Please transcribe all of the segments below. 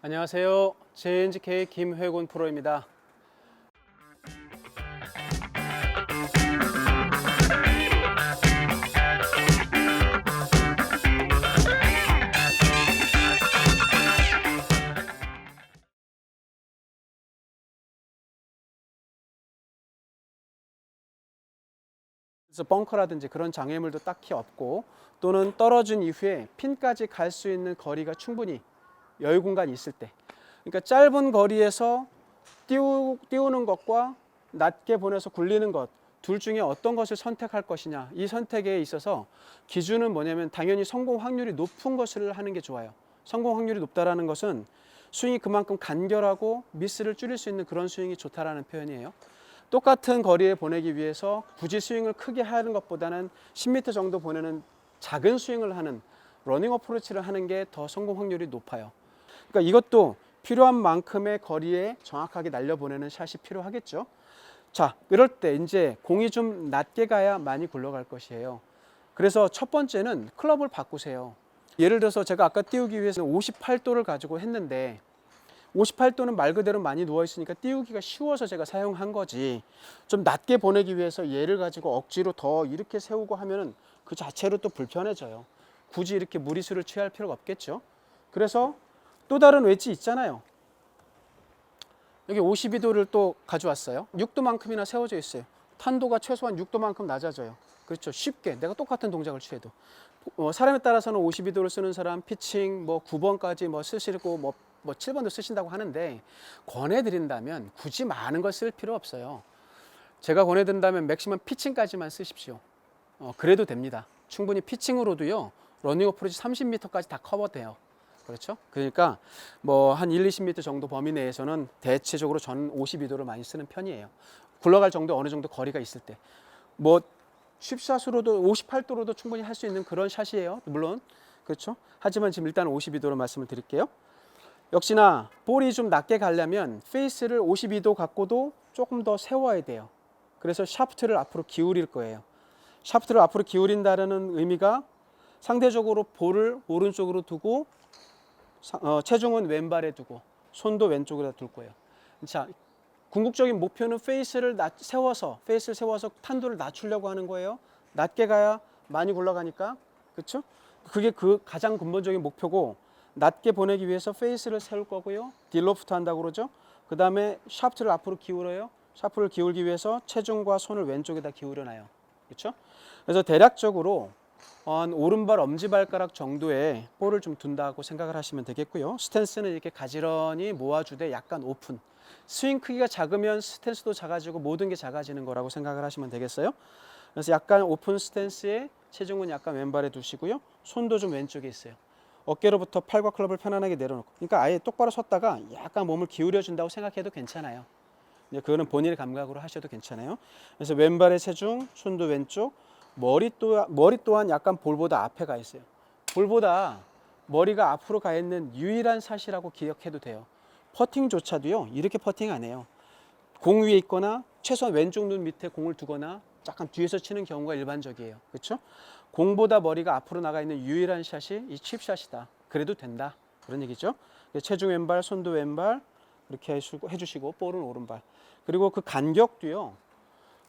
안녕하세요. JNGK 김회곤 프로입니다. 그래서 벙커라든지 그런 장애물도 딱히 없고 또는 떨어진 이후에 핀까지 갈 수 있는 거리가 충분히 여유 공간이 있을 때. 그러니까 짧은 거리에서 띄우, 띄우는 것과 낮게 보내서 굴리는 것 둘 중에 어떤 것을 선택할 것이냐. 이 선택에 있어서 기준은 뭐냐면 당연히 성공 확률이 높은 것을 하는 게 좋아요. 성공 확률이 높다라는 것은 스윙이 그만큼 간결하고 미스를 줄일 수 있는 그런 스윙이 좋다라는 표현이에요. 똑같은 거리에 보내기 위해서 굳이 스윙을 크게 하는 것보다는 10m 정도 보내는 작은 스윙을 하는 러닝 어프로치를 하는 게 더 성공 확률이 높아요. 그러니까 이것도 필요한 만큼의 거리에 정확하게 날려보내는 샷이 필요하겠죠. 자, 이럴 때 이제 공이 좀 낮게 가야 많이 굴러갈 것이에요. 그래서 첫 번째는 클럽을 바꾸세요. 예를 들어서 제가 아까 띄우기 위해서는 58도를 가지고 했는데 58도는 말 그대로 많이 누워 있으니까 띄우기가 쉬워서 제가 사용한 거지. 좀 낮게 보내기 위해서 얘를 가지고 억지로 더 이렇게 세우고 하면은 그 자체로 또 불편해져요. 굳이 이렇게 무리수를 취할 필요가 없겠죠. 그래서 또 다른 웨지 있잖아요. 여기 52도를 또 가져왔어요. 6도만큼이나 세워져 있어요. 탄도가 최소한 6도만큼 낮아져요. 그렇죠. 쉽게 내가 똑같은 동작을 취해도 어, 사람에 따라서는 52도를 쓰는 사람 피칭 뭐 9번까지 뭐 쓰시고 뭐, 뭐 7번도 쓰신다고 하는데 권해드린다면 굳이 많은 걸 쓸 필요 없어요. 제가 권해드린다면 맥시멈 피칭까지만 쓰십시오. 어, 그래도 됩니다. 충분히 피칭으로도요 러닝 어프로치 30m까지 다 커버돼요. 그렇죠? 그러니까 뭐 한 1, 20m 정도 범위 내에서는 대체적으로 저는 52도를 많이 쓰는 편이에요. 굴러갈 정도 어느 정도 거리가 있을 때. 뭐 쉽샷으로도 58도로도 충분히 할 수 있는 그런 샷이에요. 물론 그렇죠. 하지만 지금 일단 52도로 말씀을 드릴게요. 역시나 볼이 좀 낮게 가려면 페이스를 52도 갖고도 조금 더 세워야 돼요. 그래서 샤프트를 앞으로 기울일 거예요. 샤프트를 앞으로 기울인다는 의미가 상대적으로 볼을 오른쪽으로 두고 사- 어, 체중은 왼발에 두고 손도 왼쪽에다 둘 거예요. 자, 궁극적인 목표는 페이스를 낮, 세워서 페이스를 세워서 탄도를 낮추려고 하는 거예요. 낮게 가야 많이 굴러가니까 그렇죠? 그게 그 가장 근본적인 목표고 낮게 보내기 위해서 페이스를 세울 거고요. 딜로프트 한다고 그러죠. 그 다음에 샤프트를 앞으로 기울여요. 샤프를 기울기 위해서 체중과 손을 왼쪽에다 기울여 놔요. 그렇죠? 그래서 대략적으로 한 오른발 엄지발가락 정도의 볼을 좀 둔다고 생각을 하시면 되겠고요. 스탠스는 이렇게 가지런히 모아주되 약간 오픈. 스윙 크기가 작으면 스탠스도 작아지고 모든 게 작아지는 거라고 생각을 하시면 되겠어요. 그래서 약간 오픈 스탠스에 체중은 약간 왼발에 두시고요. 손도 좀 왼쪽에 있어요. 어깨로부터 팔과 클럽을 편안하게 내려놓고. 그러니까 아예 똑바로 섰다가 약간 몸을 기울여 준다고 생각해도 괜찮아요. 이제 그거는 본인의 감각으로 하셔도 괜찮아요. 그래서 왼발의 체중, 손도 왼쪽, 머리 또 머리 또한 약간 볼보다 앞에 가 있어요. 볼보다 머리가 앞으로 가 있는 유일한 샷이라고 기억해도 돼요. 퍼팅조차도요 이렇게 퍼팅 안 해요. 공 위에 있거나 최소한 왼쪽 눈 밑에 공을 두거나 약간 뒤에서 치는 경우가 일반적이에요. 그렇죠? 공보다 머리가 앞으로 나가 있는 유일한 샷이 이 칩샷이다. 그래도 된다. 그런 얘기죠. 체중 왼발, 손도 왼발 이렇게 해주시고 볼은 오른발. 그리고 그 간격도요.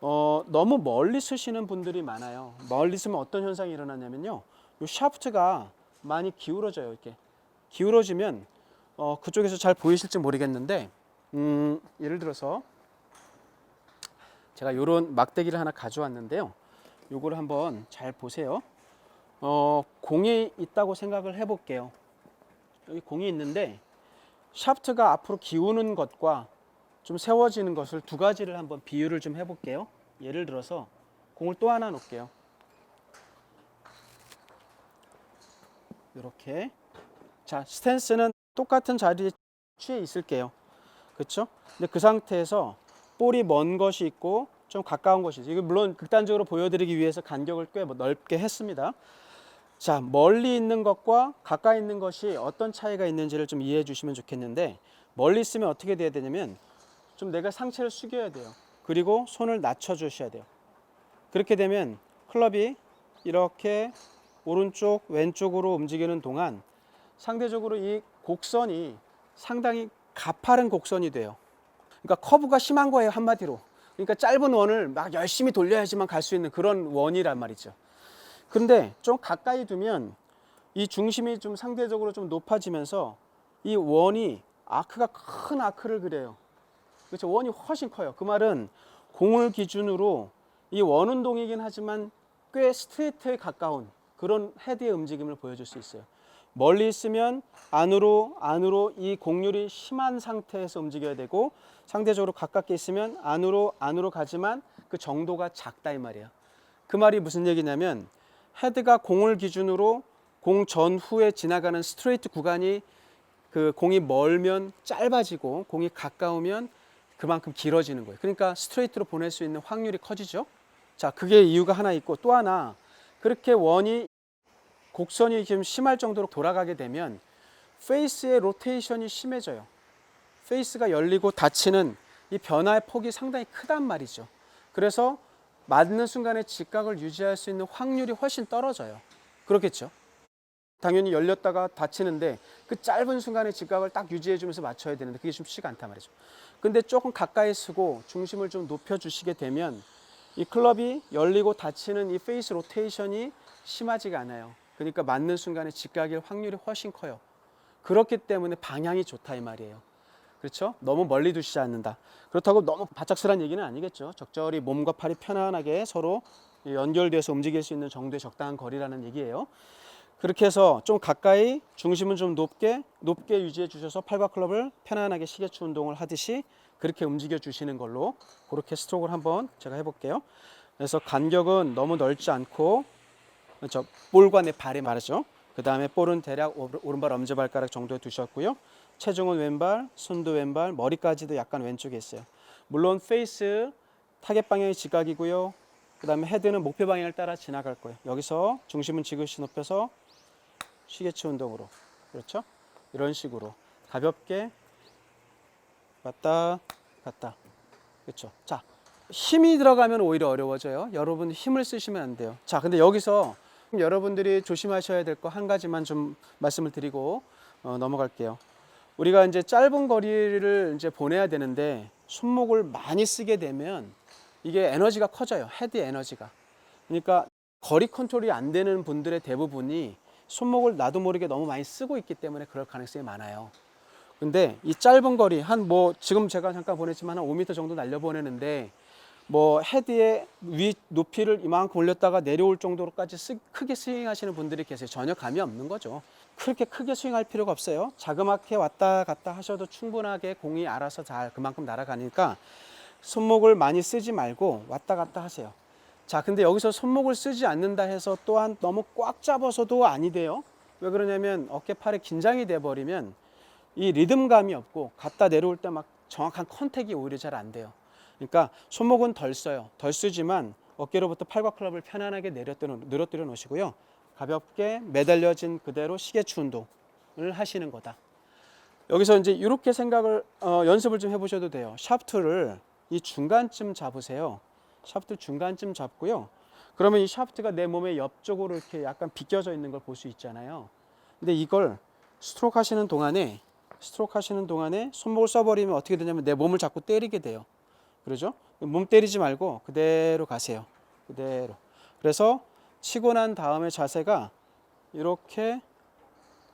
어, 너무 멀리 쓰시는 분들이 많아요. 멀리 쓰면 어떤 현상이 일어나냐면요. 이 샤프트가 많이 기울어져요. 이렇게 기울어지면 어, 그쪽에서 잘 보이실지 모르겠는데 음, 예를 들어서 제가 이런 막대기를 하나 가져왔는데요. 요거를 한번 잘 보세요. 어, 공이 있다고 생각을 해볼게요. 여기 공이 있는데 샤프트가 앞으로 기우는 것과 좀 세워지는 것을 두 가지를 한번 비유를 좀 해볼게요. 예를 들어서 공을 또 하나 놓을게요. 이렇게 자 스탠스는 똑같은 자리에 취해 있을게요. 그렇죠? 근데 그 상태에서 볼이 먼 것이 있고 좀 가까운 것이 있어요. 물론 극단적으로 보여드리기 위해서 간격을 꽤 넓게 했습니다. 자 멀리 있는 것과 가까이 있는 것이 어떤 차이가 있는지를 좀 이해해 주시면 좋겠는데 멀리 있으면 어떻게 돼야 되냐면 좀 내가 상체를 숙여야 돼요. 그리고 손을 낮춰 주셔야 돼요. 그렇게 되면 클럽이 이렇게 오른쪽 왼쪽으로 움직이는 동안 상대적으로 이 곡선이 상당히 가파른 곡선이 돼요. 그러니까 커브가 심한 거예요 한마디로. 그러니까 짧은 원을 막 열심히 돌려야지만 갈 수 있는 그런 원이란 말이죠. 그런데 좀 가까이 두면 이 중심이 좀 상대적으로 좀 높아지면서 이 원이 아크가 큰 아크를 그려요. 그렇죠. 원이 훨씬 커요. 그 말은 공을 기준으로 이 원 운동이긴 하지만 꽤 스트레이트에 가까운 그런 헤드의 움직임을 보여줄 수 있어요. 멀리 있으면 안으로 안으로 이 공률이 심한 상태에서 움직여야 되고 상대적으로 가깝게 있으면 안으로 안으로 가지만 그 정도가 작다 이 말이에요. 그 말이 무슨 얘기냐면 헤드가 공을 기준으로 공 전후에 지나가는 스트레이트 구간이 그 공이 멀면 짧아지고 공이 가까우면 그만큼 길어지는 거예요. 그러니까 스트레이트로 보낼 수 있는 확률이 커지죠. 자, 그게 이유가 하나 있고 또 하나 그렇게 원이 곡선이 좀 심할 정도로 돌아가게 되면 페이스의 로테이션이 심해져요. 페이스가 열리고 닫히는 이 변화의 폭이 상당히 크단 말이죠. 그래서 맞는 순간에 직각을 유지할 수 있는 확률이 훨씬 떨어져요. 그렇겠죠? 당연히 열렸다가 닫히는데 그 짧은 순간에 직각을 딱 유지해 주면서 맞춰야 되는데 그게 쉽지가 않단 말이죠. 근데 조금 가까이 쓰고 중심을 좀 높여 주시게 되면 이 클럽이 열리고 닫히는 이 페이스 로테이션이 심하지가 않아요. 그러니까 맞는 순간에 직각일 확률이 훨씬 커요. 그렇기 때문에 방향이 좋다 이 말이에요. 그렇죠? 너무 멀리 두시지 않는다. 그렇다고 너무 바짝스란 얘기는 아니겠죠. 적절히 몸과 팔이 편안하게 서로 연결돼서 움직일 수 있는 정도의 적당한 거리라는 얘기예요. 그렇게 해서 좀 가까이 중심은 좀 높게 높게 유지해 주셔서 팔과 클럽을 편안하게 시계추 운동을 하듯이 그렇게 움직여 주시는 걸로 그렇게 스트로크를 한번 제가 해볼게요. 그래서 간격은 너무 넓지 않고 그렇죠. 볼과 내 발에 말이죠. 그 다음에 볼은 대략 오른- 오른발 엄지발가락 정도에 두셨고요. 체중은 왼발, 손도 왼발, 머리까지도 약간 왼쪽에 있어요. 물론 페이스 타겟 방향이 직각이고요. 그 다음에 헤드는 목표 방향을 따라 지나갈 거예요. 여기서 중심은 지그시 높여서 시계치 운동으로 그렇죠? 이런 식으로 가볍게 왔다 갔다 그렇죠? 자 힘이 들어가면 오히려 어려워져요. 여러분 힘을 쓰시면 안 돼요. 자 근데 여기서 여러분들이 조심하셔야 될 거 한 가지만 좀 말씀을 드리고 어, 넘어갈게요. 우리가 이제 짧은 거리를 이제 보내야 되는데 손목을 많이 쓰게 되면 이게 에너지가 커져요. 헤드 에너지가. 그러니까 거리 컨트롤이 안 되는 분들의 대부분이 손목을 나도 모르게 너무 많이 쓰고 있기 때문에 그럴 가능성이 많아요. 근데 이 짧은 거리 한 뭐 지금 제가 잠깐 보냈지만 한 5m 정도 날려 보내는데 뭐 헤드의 위 높이를 이만큼 올렸다가 내려올 정도로까지 쓰, 크게 스윙하시는 분들이 계세요. 전혀 감이 없는 거죠. 그렇게 크게 스윙할 필요가 없어요. 자그맣게 왔다 갔다 하셔도 충분하게 공이 알아서 잘 그만큼 날아가니까 손목을 많이 쓰지 말고 왔다 갔다 하세요. 자, 근데 여기서 손목을 쓰지 않는다 해서 또한 너무 꽉 잡아서도 아니 돼요. 왜 그러냐면 어깨 팔에 긴장이 돼 버리면 이 리듬감이 없고 갔다 내려올 때 막 정확한 컨택이 오히려 잘 안 돼요. 그러니까 손목은 덜 써요. 덜 쓰지만 어깨로부터 팔과 클럽을 편안하게 내려뜨려, 늘어뜨려 놓으시고요. 가볍게 매달려진 그대로 시계추 운동을 하시는 거다. 여기서 이제 이렇게 생각을 어, 연습을 좀 해보셔도 돼요. 샤프트를 이 중간쯤 잡으세요. 샤프트 중간쯤 잡고요. 그러면 이 샤프트가 내 몸의 옆쪽으로 이렇게 약간 비껴져 있는 걸 볼 수 있잖아요. 근데 이걸 스트로크 하시는 동안에 스트로크 하시는 동안에 손목을 써버리면 어떻게 되냐면 내 몸을 자꾸 때리게 돼요. 그러죠? 몸 때리지 말고 그대로 가세요. 그대로. 그래서 치고 난 다음에 자세가 이렇게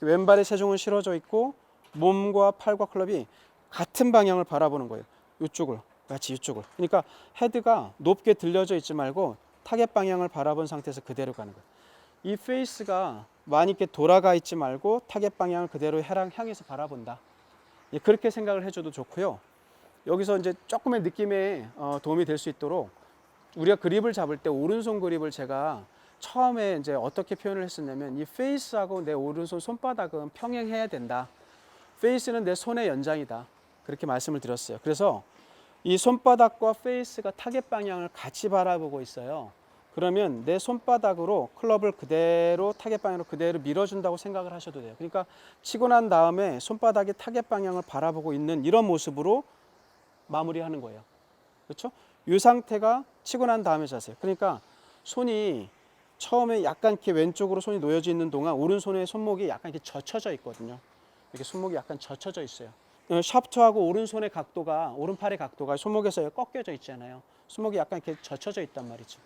왼발에 체중은 실어져 있고 몸과 팔과 클럽이 같은 방향을 바라보는 거예요. 이쪽을 마치 이쪽을. 그러니까 헤드가 높게 들려져 있지 말고 타겟 방향을 바라본 상태에서 그대로 가는 거예요. 이 페이스가 많이 이렇게 돌아가 있지 말고 타겟 방향을 그대로 해랑 향해서 바라본다. 예, 그렇게 생각을 해줘도 좋고요. 여기서 이제 조금의 느낌에 어, 도움이 될 수 있도록 우리가 그립을 잡을 때 오른손 그립을 제가 처음에 이제 어떻게 표현을 했었냐면 이 페이스하고 내 오른손 손바닥은 평행해야 된다. 페이스는 내 손의 연장이다. 그렇게 말씀을 드렸어요. 그래서 이 손바닥과 페이스가 타겟 방향을 같이 바라보고 있어요. 그러면 내 손바닥으로 클럽을 그대로 타겟 방향으로 그대로 밀어준다고 생각을 하셔도 돼요. 그러니까 치고 난 다음에 손바닥이 타겟 방향을 바라보고 있는 이런 모습으로 마무리하는 거예요. 그렇죠? 이 상태가 치고 난 다음에 자세. 그러니까 손이 처음에 약간 이렇게 왼쪽으로 손이 놓여져 있는 동안 오른손의 손목이 약간 이렇게 젖혀져 있거든요. 이렇게 손목이 약간 젖혀져 있어요. 어, 샤프트하고 오른손의 각도가 오른팔의 각도가 손목에서 꺾여져 있잖아요. 손목이 약간 이렇게 젖혀져 있단 말이죠.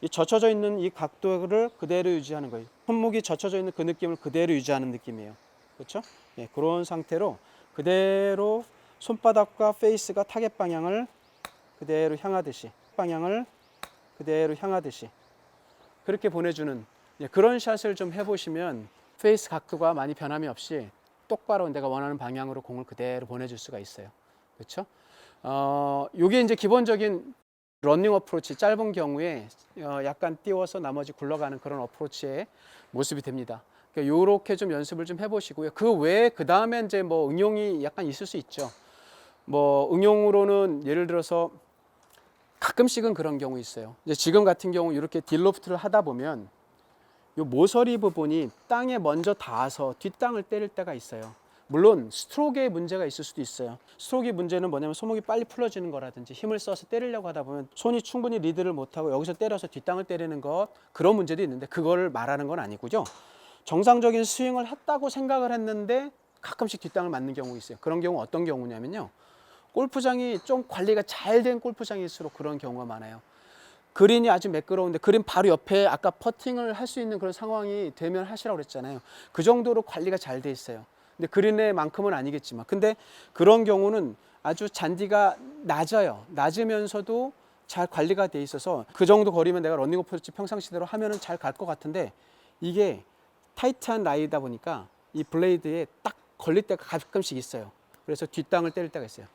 이 젖혀져 있는 이 각도를 그대로 유지하는 거예요. 손목이 젖혀져 있는 그 느낌을 그대로 유지하는 느낌이에요. 그렇죠? 예, 그런 상태로 그대로 손바닥과 페이스가 타겟 방향을 그대로 향하듯이 방향을 그대로 향하듯이 그렇게 보내주는 예, 그런 샷을 좀 해보시면 페이스 각도가 많이 변함이 없이 똑바로 내가 원하는 방향으로 공을 그대로 보내줄 수가 있어요. 그렇죠? 어, 요게 이제 기본적인 러닝 어프로치 짧은 경우에 어, 약간 띄워서 나머지 굴러가는 그런 어프로치의 모습이 됩니다. 그러니까 요렇게 좀 연습을 좀 해보시고요. 그 외에 그 다음에 이제 뭐 응용이 약간 있을 수 있죠. 뭐 응용으로는 예를 들어서 가끔씩은 그런 경우 있어요. 이제 지금 같은 경우 이렇게 딜로프트를 하다 보면 요 모서리 부분이 땅에 먼저 닿아서 뒷땅을 때릴 때가 있어요. 물론 스트로크에 문제가 있을 수도 있어요. 스트로크의 문제는 뭐냐면 손목이 빨리 풀어지는 거라든지 힘을 써서 때리려고 하다 보면 손이 충분히 리드를 못하고 여기서 때려서 뒷땅을 때리는 것 그런 문제도 있는데 그거를 말하는 건 아니고요. 정상적인 스윙을 했다고 생각을 했는데 가끔씩 뒷땅을 맞는 경우 있어요. 그런 경우 어떤 경우냐면요. 골프장이 좀 관리가 잘 된 골프장일수록 그런 경우가 많아요. 그린이 아주 매끄러운데 그린 바로 옆에 아까 퍼팅을 할 수 있는 그런 상황이 되면 하시라고 그랬잖아요. 그 정도로 관리가 잘 돼 있어요. 근데 그린의만큼은 아니겠지만 근데 그런 경우는 아주 잔디가 낮아요. 낮으면서도 잘 관리가 돼 있어서 그 정도 거리면 내가 러닝 어프로치 평상시대로 하면은 잘 갈 것 같은데 이게 타이트한 라이다 보니까 이 블레이드에 딱 걸릴 때가 가끔씩 있어요. 그래서 뒷땅을 때릴 때가 있어요.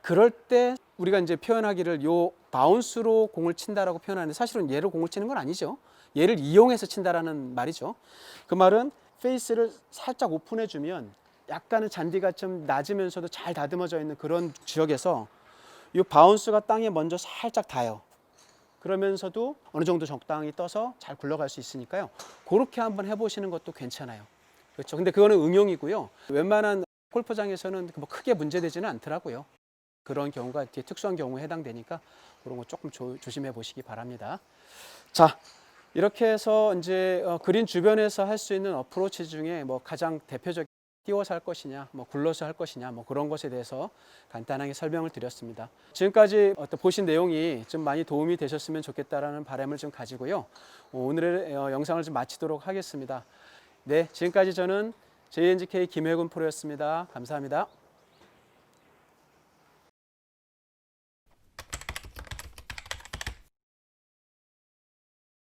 그럴 때 우리가 이제 표현하기를 요 바운스로 공을 친다라고 표현하는데 사실은 얘로 공을 치는 건 아니죠. 얘를 이용해서 친다라는 말이죠. 그 말은 페이스를 살짝 오픈해 주면 약간은 잔디가 좀 낮으면서도 잘 다듬어져 있는 그런 지역에서 이 바운스가 땅에 먼저 살짝 닿아요. 그러면서도 어느 정도 적당히 떠서 잘 굴러갈 수 있으니까요. 그렇게 한번 해보시는 것도 괜찮아요. 그렇죠. 근데 그거는 응용이고요. 웬만한 골프장에서는 뭐 크게 문제되지는 않더라고요. 그런 경우가 뒤에 특수한 경우에 해당되니까 그런 거 조금 조, 조심해 보시기 바랍니다. 자, 이렇게 해서 이제 어, 그린 주변에서 할 수 있는 어프로치 중에 뭐 가장 대표적 띄워서 할 것이냐, 뭐 굴러서 할 것이냐, 뭐 그런 것에 대해서 간단하게 설명을 드렸습니다. 지금까지 어떤 보신 내용이 좀 많이 도움이 되셨으면 좋겠다라는 바람을 좀 가지고요. 오늘의 어, 영상을 좀 마치도록 하겠습니다. 네, 지금까지 저는 JNGK 김혜군 프로였습니다. 감사합니다.